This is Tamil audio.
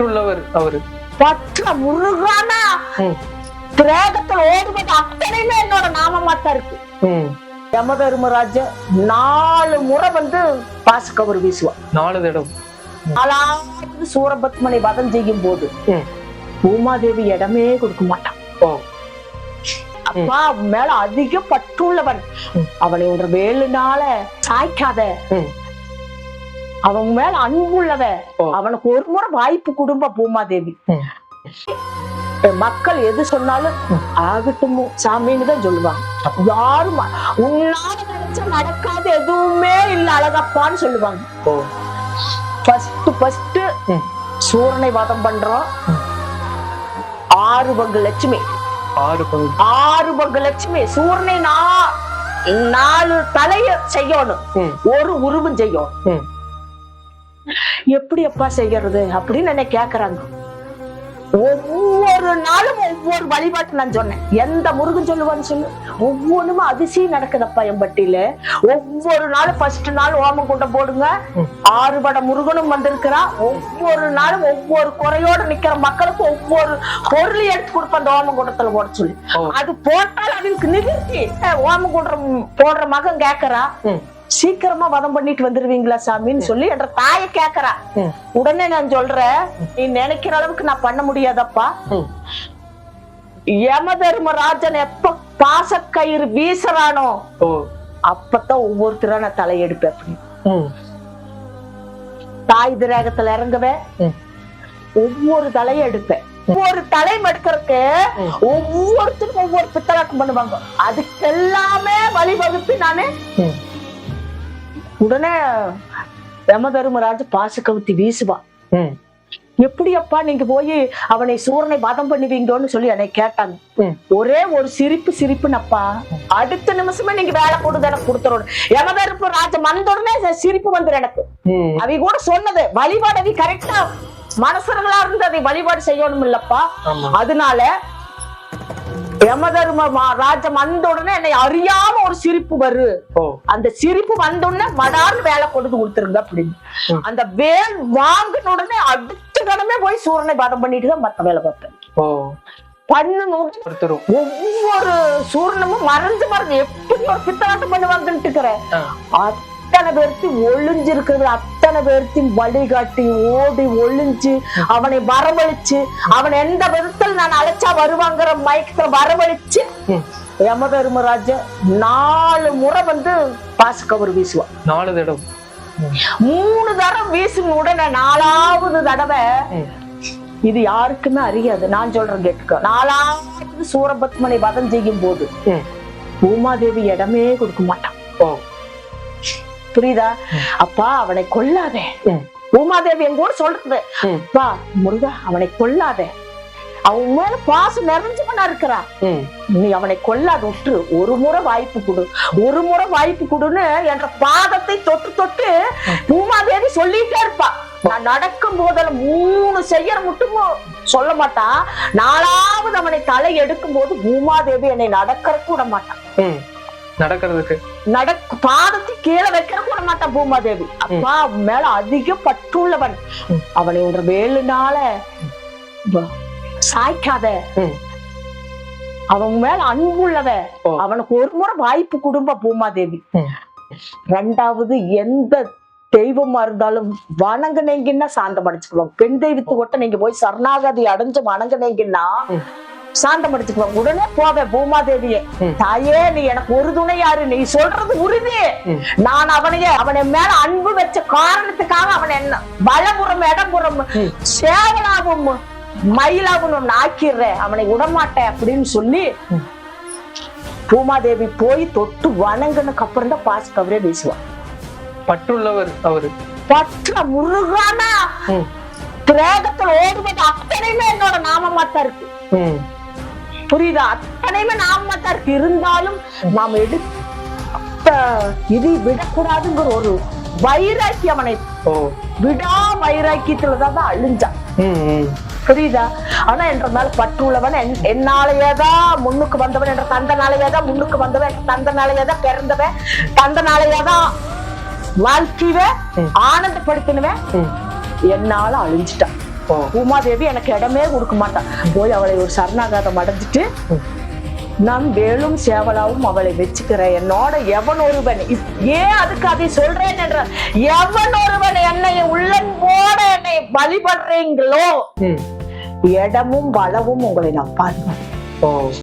பற்றுள்ளவர் அவரு. பற்ற முருகானா? ம், பிரேதத்தில் ஓடுவது அத்தனையுமே என்னோட நாமமா தான் இருக்கு. யமதர்மராஜ நாலு முறை வந்து பாசுக்கவர் வீசுவான் நாலு தடவை நாலாவது சூரபத்மனை வதம் செய்யும் போது. பூமாதேவி இடமே கொடுக்க மாட்டான். அப்பா மேல அதிக பற்றுள்ளவன். அவனை ஒன்ற வேலுனால சாய்க்காத. அவன் மேல அன்புள்ளவ. அவனுக்கு ஒரு முறை வாய்ப்பு குடும்ப பூமாதேவி. மக்கள் எது சொன்னாலும் ஆகட்டும் சாமின்னு தான் சொல்லுவாங்க. யாரும் உன்னால நினைச்சா நடக்காத எதுவுமே இல்ல அழகப்பான்னு சொல்லுவாங்க. First first. சூரனை வதம் பண்றோம். ஆறு பங்கு லட்சுமி. ஆறு பங்கு. ஆறு பங்கு லட்சுமி. சூரனை நா- நாலு தலைய செய்யணும். ஒரு உருவம் செய்யணும். எப்படி அப்பா செய்யறது அப்படின்னு என்ன கேக்குறாங்க. ஒவ்வொரு நாளும் ஒவ்வொரு வழிபாட்டு நான் சொன்னேன். எந்த முருகன் சொல்லுவான்னு சொல்லு. ஒவ்வொன்றுமே அதிசயம் நடக்குதப்பா என் பட்டியில. ஒவ்வொரு நாளும் ஃபர்ஸ்ட் நாள் ஓமம் கூட்டம் போடுங்க. ஆறுபட முருகனும் வந்திருக்கிறான் ஒவ்வொரு நாளும் ஒவ்வொரு குறையோட நிக்கிற மக்களுக்கு ஒவ்வொரு பொருள் எடுத்து கொடுப்ப அந்த ஓமம் கூட்டத்துல போட சொல்லி. அது போட்டால் அவங்களுக்கு நிவர்த்தி ஓமம் கூட்டம் போடுற மகன் கேக்குறா. சீக்கிரமா வதம் பண்ணிட்டு வந்துருவீங்களா சாமின்னு சொல்லி என்ற தாயை கேக்குறா. உடனே நான் சொல்றேன் நீ நினைக்கிற அளவுக்கு நான் பண்ண முடியாதப்பா. ம். யம தர்மராஜன் எப்ப பாசக்கயிறு வீசுறானோ அப்பதான் ஒவ்வொருத்தரா நான் தலையெடுப்பேன் அப்படி. ம், தாய் திரேகத்துல இறங்குவேன். ஒவ்வொரு தலையை எடுப்பேன் ஒவ்வொரு தலையும் எடுக்கிறதுக்கு. ஒவ்வொருத்தருக்கும் ஒவ்வொரு பித்தலாக்கம் பண்ணுவாங்க. அதுக்கெல்லாமே வழிவகுத்து நானு. உடனே யம தர்மராஜ பாச கவுத்தி வீசுவான் ம், எப்படி அப்பா நீங்க போய் அவனை சூரனை வதம் பண்ணுவீங்கன்னு சொல்லி என்னை கேட்டாங்க. ஒரே ஒரு சிரிப்பு சிரிப்புனப்பா அடுத்த நிமிஷமே நீங்க வேலை கொடுத்து எனக்கு கொடுத்துறோம் யமதர்ப்பு ராஜ ச- சிரிப்பு வந்துடும் எனக்கு. அவி கூட சொன்னது வழிபாடு அவி கரெக்டா மனசர்களா இருந்து அதை வழிபாடு செய்யணும் இல்லப்பா அதனால யமதர்ம மா- ராஜ வந்த உடனே என்னை அறியாம ஒரு சிரிப்பு வரு. அந்த சிரிப்பு வந்த உடனே மடார்னு வேலை கொடுத்து கொடுத்துருங்க அப்படின்னு. அந்த வேல் வாங்கின உடனே அடுத்த கணமே போய் சூரனை பதம் பண்ணிட்டு தான் மத்த வேலை பார்ப்பேன் பண்ணணும் ஒவ்வொரு சூரணமும் மறைஞ்சு மறைஞ்சு எப்படி ஒரு பித்தலாட்டம் பண்ணுவாங்கன்ட்டு இருக்கிறேன். ஆ, அத்தனை பேர்த்தி ஒளிஞ்சிருக்கிறது அத்தனை பேர்த்தையும் வழிகாட்டி ஓடி ஒளிஞ்சு அவனை வரவழைச்சு அவன் எந்த விதத்தில் நான் அழைச்சா வருவாங்கிற மயக்கத்துல வரவழைச்சு. யம தர்மராஜ நாலு முறை வந்து பாசுக்கவர் வீசுவான் நாலு தடவை மூணு தடவை வீசின உடனே நாலாவது தடவை. இது யாருக்குமே அறியாது நான் சொல்றேன் கேட்டுக்கோ நாலாவது சூரபத்மனை வதம் செய்யும் போது. பூமாதேவி இடமே கொடுக்க மாட்டான் புரியுதா? அப்பா அவனை கொல்லாதே. ம், பூமாதேவி என் கூட சொல்றது. அப்பா முருகா அவனை கொல்லாதே. அவன் மேல பாசம் நிறைஞ்சவனா இருக்கிறான் ம். நீ அவனை கொல்லாத விட்டு ஒரு முறை வாய்ப்பு கொடு. ஒரு முறை வாய்ப்பு கொடுன்னு என்ற பாதத்தை தொட்டு தொட்டு பூமாதேவி சொல்லிட்டே இருப்பா. நான் நடக்கும் போதெல்லாம் மூணு செய்யற மட்டும் சொல்ல மாட்டான் நாலாவது அவனை தலை எடுக்கும் போது பூமாதேவி என்னை நடக்கறதுக்கு விட மாட்டான். நடக்கிறதுக்கு. நடக்க பாதத்தை கீழே வைக்க மாட்டான் பூமாதேவி அப்பா அவன் மேல அதிக பற்றுள்ளவன். அவனை ஒன்ற வேலுனால சாய்க்காத. அவன் மேல அன்புள்ளவ. அவனுக்கு ஒரு முறை வாய்ப்பு குடும்ப பூமாதேவி. ரெண்டாவது எந்த தெய்வமா இருந்தாலும் வணங்குனீங்கன்னா சாந்தம் அடைச்சுக்குவாங்க பெண் தெய்வத்து கூட நீங்க போய் சரணாகதி அடைஞ்சு வணங்குனீங்கன்னா சாந்தம் அடைச்சுக்குவாங்க உடனே போவேன் பூமாதேவியே. தாயே நீ எனக்கு ஒரு துணை யாரு நீ சொல்றது உறுதி. நான் அவனையே அவனை மேல அன்பு வச்ச காரணத்துக்காக அவன் என்ன வலபுறம் இடபுறம் ம். சேவலாவும் மயிலாவும் ஒன்னு ஆக்கிடுறேன் அவனை விடமாட்டேன் அப்படின்னு சொல்லி. பூமாதேவி போய் தொட்டு வணங்குனதுக்கு அப்புறம் தான் பாஸ் கவரே பேசுவான் பற்றுள்ளவர் அவரு பற்ற முருகானா ம், பிரேதத்தில் ஓடுவது அத்தனையுமே என்னோட நாமமா தான் இருக்கு. புரியுதா அத்தனையுமே நாமமா தான் இருந்தாலும் நாம் எடுத்த இது விடக்கூடாதுங்கிற ஒரு வைராக்கியம் அவனை ஓ விடா வைராக்கியத்துலதான் தான் அழிஞ்சான். புரியுதா ஆனா என்ற மேல பற்று உள்ளவன் என்- என்னாலேயேதான் முன்னுக்கு வந்தவன் என்ற தந்தனாலேயேதான் முன்னுக்கு வந்தவன் தந்தனாலேயேதான் பிறந்தவன் தந்தனாலேயேதான் வாழ்க்கையவே ம். ஆனந்தப்படுத்தினவன். என்னால அழிஞ்சிட்டான். உமாதேவி எனக்கு இடமே கொடுக்க மாட்டான் போய் அவளை ஒரு சரணாகாதம் அடைஞ்சிட்டு. நான் வேலும் சேவலாவும் அவளை வச்சுக்கிறேன். என்னோட எவன் ஒருவன்? ஏன் அதுக்கு அதை சொல்றேன் என்ற எவன் ஒருவன் என்னை உள்ளன் போட என்னை வழிபடுறீங்களோ? இடமும் வளவும் உங்களை நான் பாருங்க